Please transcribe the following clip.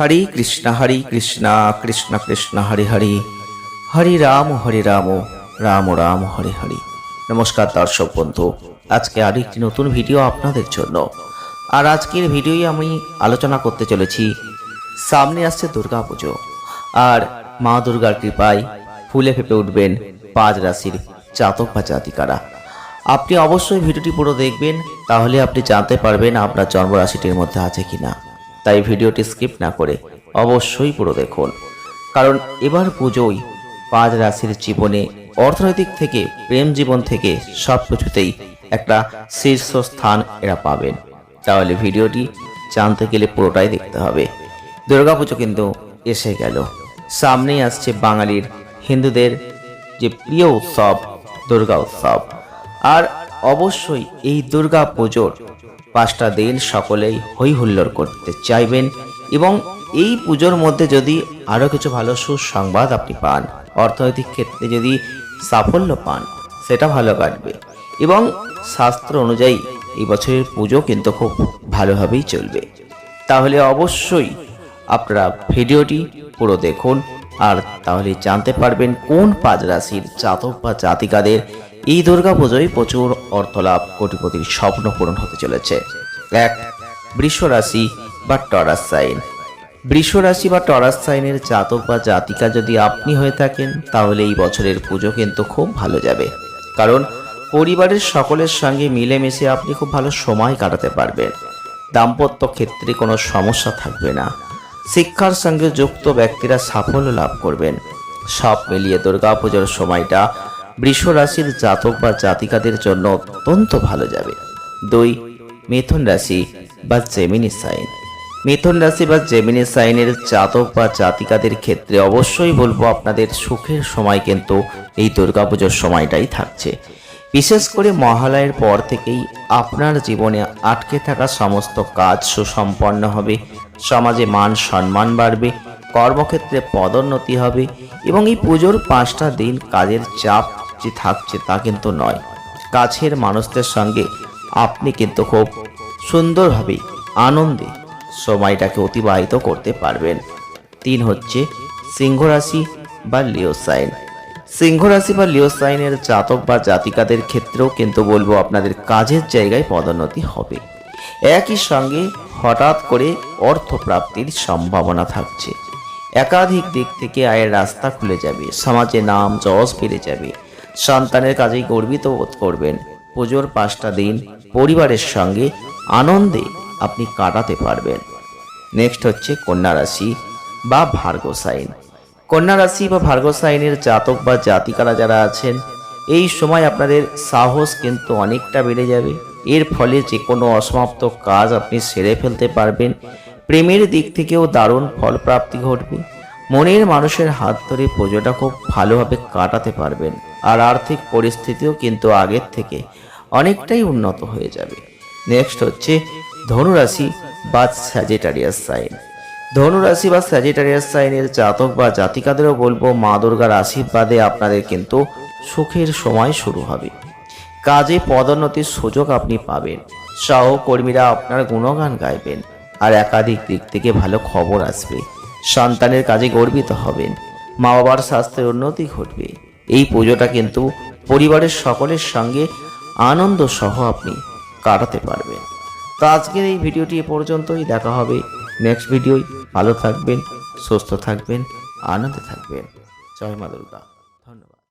হরে কৃষ্ণ হরে কৃষ্ণ কৃষ্ণ কৃষ্ণ, হরে হরে। হরে রাম হরে রাম রাম রাম, হরে হরে। নমস্কার দর্শক বন্ধু, আজকে আর একটি নতুন ভিডিও আপনাদের জন্য। আর আজকের ভিডিওই আমি আলোচনা করতে চলেছি, সামনে আসছে দুর্গা পুজো আর মা দুর্গার কৃপায় ফুলে ফেপে উঠবেন পাঁচ রাশির জাতক বা জাতিকারা। আপনি অবশ্যই ভিডিওটি পুরো দেখবেন, তাহলে আপনি জানতে পারবেন আপনার জন্মরাশিটির মধ্যে আছে কিনা। তাই ভিডিওটি স্কিপ না করে অবশ্যই পুরো দেখুন। কারণ এবার পুজোয় পাঁচ রাশির জীবনে অর্থনৈতিক থেকে, প্রেম জীবন থেকে সব কিছুতেই একটা শীর্ষস্থান এরা পাবেন। তাহলে ভিডিওটি জানতে গেলে পুরোটাই দেখতে হবে। দুর্গাপুজো কিন্তু এসে গেল। সামনেই আসছে বাঙালির হিন্দুদের যে প্রিয় উৎসব, দুর্গা উৎসব। আর অবশ্যই এই দুর্গা পুজোর পাঁচটা দিন সকলেই হই হুল্লোড় করতে চাইবেন এবং এই পুজোর মধ্যে যদি আরও কিছু ভালো সুসংবাদ আপনি পান, অর্থনৈতিক ক্ষেত্রে যদি সাফল্য পান, সেটা ভালো কাটবে। এবং শাস্ত্র অনুযায়ী এই বছরের পুজো কিন্তু খুব ভালোভাবেই চলবে। তাহলে অবশ্যই আপনারা ভিডিওটি পুরো দেখুন, আর তাহলে জানতে পারবেন কোন পাঁচ রাশির জাতক বা জাতিকাদের এই দুর্গা পুজোয় প্রচুর অর্থলাভ কোটিপতির স্বপ্ন পূরণ হতে চলেছে। এক বৃষ রাশি বা টরাস সাইন। বৃষ রাশি বা টরাস সাইনের জাতক বা জাতিকা যদি আপনি হয়ে থাকেন, তাহলে এই বছরের পুজো কিন্তু খুব ভালো যাবে। কারণ পরিবারের সকলের সঙ্গে মিলেমিশে আপনি খুব ভালো সময় কাটাতে পারবেন। দাম্পত্য ক্ষেত্রে কোনো সমস্যা থাকবে না। শিক্ষার সঙ্গে যুক্ত ব্যক্তিরা সাফল্য লাভ করবেন। সব মিলিয়ে দুর্গাপুজোর সময়টা বৃষ রাশির জাতক বা জাতিকাদের জন্য অত্যন্ত ভালো যাবে। দুই, মিথুন রাশি বা জেমিনি সাইন মিথুন রাশি বা জেমিনি সাইনের জাতক বা জাতিকাদের ক্ষেত্রে অবশ্যই বলব আপনাদের সুখের সময় কিন্তু এই দুর্গাপুজোর সময়টাই থাকছে। বিশেষ করে মহালয়ের পর থেকেই আপনার জীবনে আটকে থাকা সমস্ত কাজ সুসম্পন্ন হবে, সমাজে মান সম্মান বাড়বে, কর্মক্ষেত্রে পদোন্নতি হবে এবং এই পুজোর পাঁচটা দিন কাজের চাপ যে থাকছে তা কিন্তু নয়। কাছের মানুষদের সঙ্গে আপনি কিন্তু খুব সুন্দরভাবে আনন্দে সময়টাকে অতিবাহিত করতে পারবেন। তিন হচ্ছে সিংহ রাশি বা লিও সাইন। সিংহ রাশি বা লিও সাইনের জাতক বা জাতিকাদের ক্ষেত্রেও কিন্তু বলব আপনাদের কাজের জায়গায় পদোন্নতি হবে। একই সঙ্গে হঠাৎ করে অর্থ প্রাপ্তির সম্ভাবনা থাকছে। একাধিক দিক থেকে আয়ের রাস্তা খুলে যাবে, সমাজে নাম যশ বেড়ে যাবে। সন্তানের কাজেই গর্বিত বোধ করবেন। পুজোর পাঁচটা দিন পরিবারের সঙ্গে আনন্দে আপনি কাটাতে পারবেন। নেক্সট হচ্ছে কন্যা রাশি বা ভার্গ সাইন। কন্যা রাশি বা ভার্গ সাইনের জাতক বা জাতিকারা যারা আছেন, এই সময় আপনাদের সাহস কিন্তু অনেকটা বেড়ে যাবে। এর ফলে যে কোনো অসমাপ্ত কাজ আপনি সেরে ফেলতে পারবেন। প্রেমের দিক থেকেও দারুণ ফল প্রাপ্তি ঘটবে। মনের মানুষের হাত ধরে পুজোটা খুব ভালোভাবে কাটাতে পারবেন। আর আর্থিক পরিস্থিতিও কিন্তু আগের থেকে অনেকটাই উন্নত হয়ে যাবে। নেক্সট হচ্ছে ধনুরাশি বা স্যাজিটারিয়াস সাইন ধনুরাশি বা স্যাজিটারিয়াস সাইনের জাতক বা জাতিকাদেরও বলব, মা দুর্গার আশীর্বাদে আপনাদের কিন্তু সুখের সময় শুরু হবে। কাজে পদোন্নতির সুযোগ আপনি পাবেন। সহকর্মীরা আপনার গুণগান গাইবেন আর একাধিক দিক থেকে ভালো খবর আসবে। সন্তানের কাজে গর্বিত হবেন। মা বাবার স্বাস্থ্যের উন্নতি ঘটবে। এই পুজোটা কিন্তু পরিবারের সকলের সঙ্গে আনন্দ সহ আপনি কাটাতে পারবেন। তো আজকের এই ভিডিওটি এ পর্যন্তই। দেখা হবে নেক্সট ভিডিওয় ভালো থাকবেন, সুস্থ থাকবেন, আনন্দে থাকবেন। জয় মা দুর্গা।